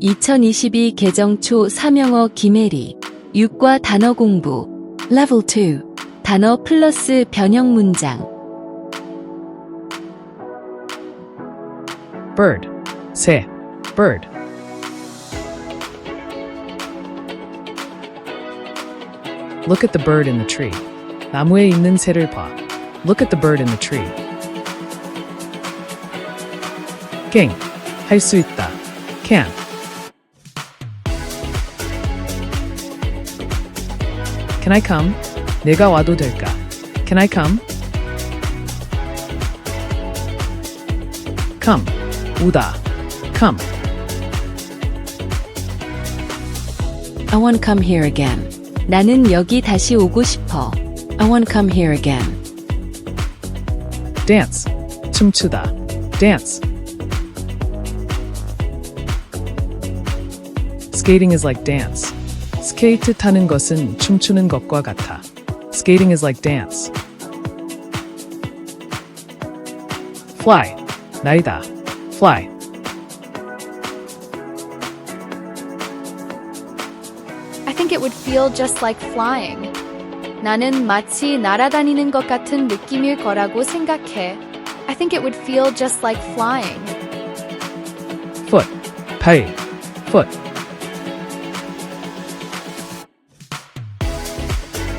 2022 개정 초 3영어 김혜리 6과 단어 공부 Level 2 단어 플러스 변형 문장 bird, 새, bird. Look at the bird in the tree. 나무에 있는 새를 봐. Look at the bird in the tree. 갱, 할수 있다. can. Can I come? 내가 와도 될까? Can I come? come. 오다. come. I want to come here again. 나는 여기 다시 오고 싶어. I want to come here again. dance. 춤추다. dance. skating is like dance. 스케이트 타는 것은 춤추는 것과 같아. skating is like dance. fly. 날다. fly. I think it would feel just like flying. 나는 마치 날아다니는 것 같은 느낌일 거라고 생각해. I think it would feel just like flying. foot. 발. foot.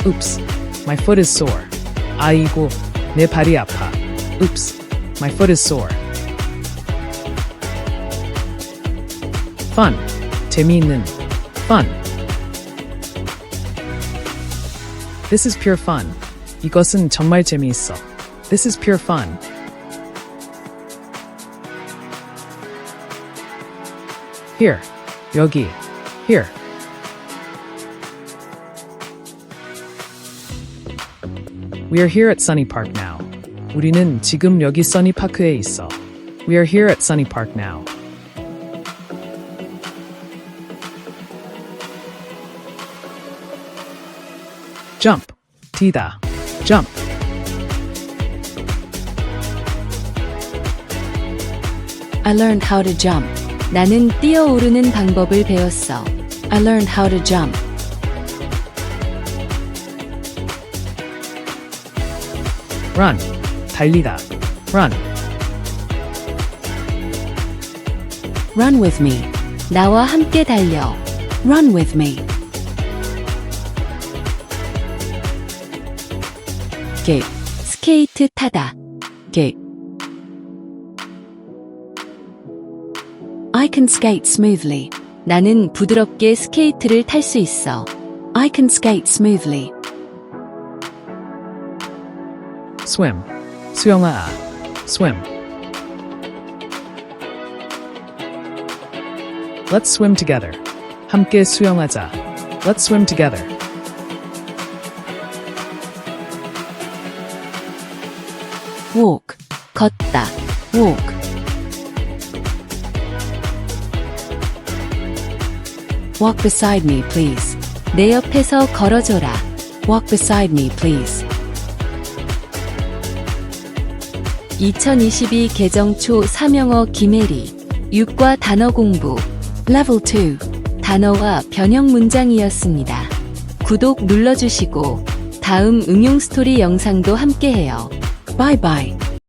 Oops. My foot is sore. 아이고, 내 발이 아파. Oops. My foot is sore. fun. 재미있는. fun. This is pure fun. 이것은 정말 재미있어. This is pure fun. Here. 여기. Here. We are here at Sunny Park now. 우리는 지금 여기 써니 파크에 있어. We are here at Sunny Park now. Jump. 뛰다. Jump. I learned how to jump. 나는 뛰어오르는 방법을 배웠어. I learned how to jump. Run. 달리다. Run. Run with me. 나와 함께 달려. Run with me. skate. 스케이트 타다. skate. I can skate smoothly. 나는 부드럽게 스케이트를 탈 수 있어. I can skate smoothly. Swim. 수영하다. Swim. Let's swim together. 함께 수영하자. Let's swim together. walk. 걷다. walk. walk beside me, please. 내 옆에서 걸어줘라. walk beside me, please. 2022 개정 초 3영어 김혜리 6과 단어 공부 Level 2 단어와 변형 문장이었습니다. 구독 눌러주시고 다음 응용 스토리 영상도 함께해요. Bye.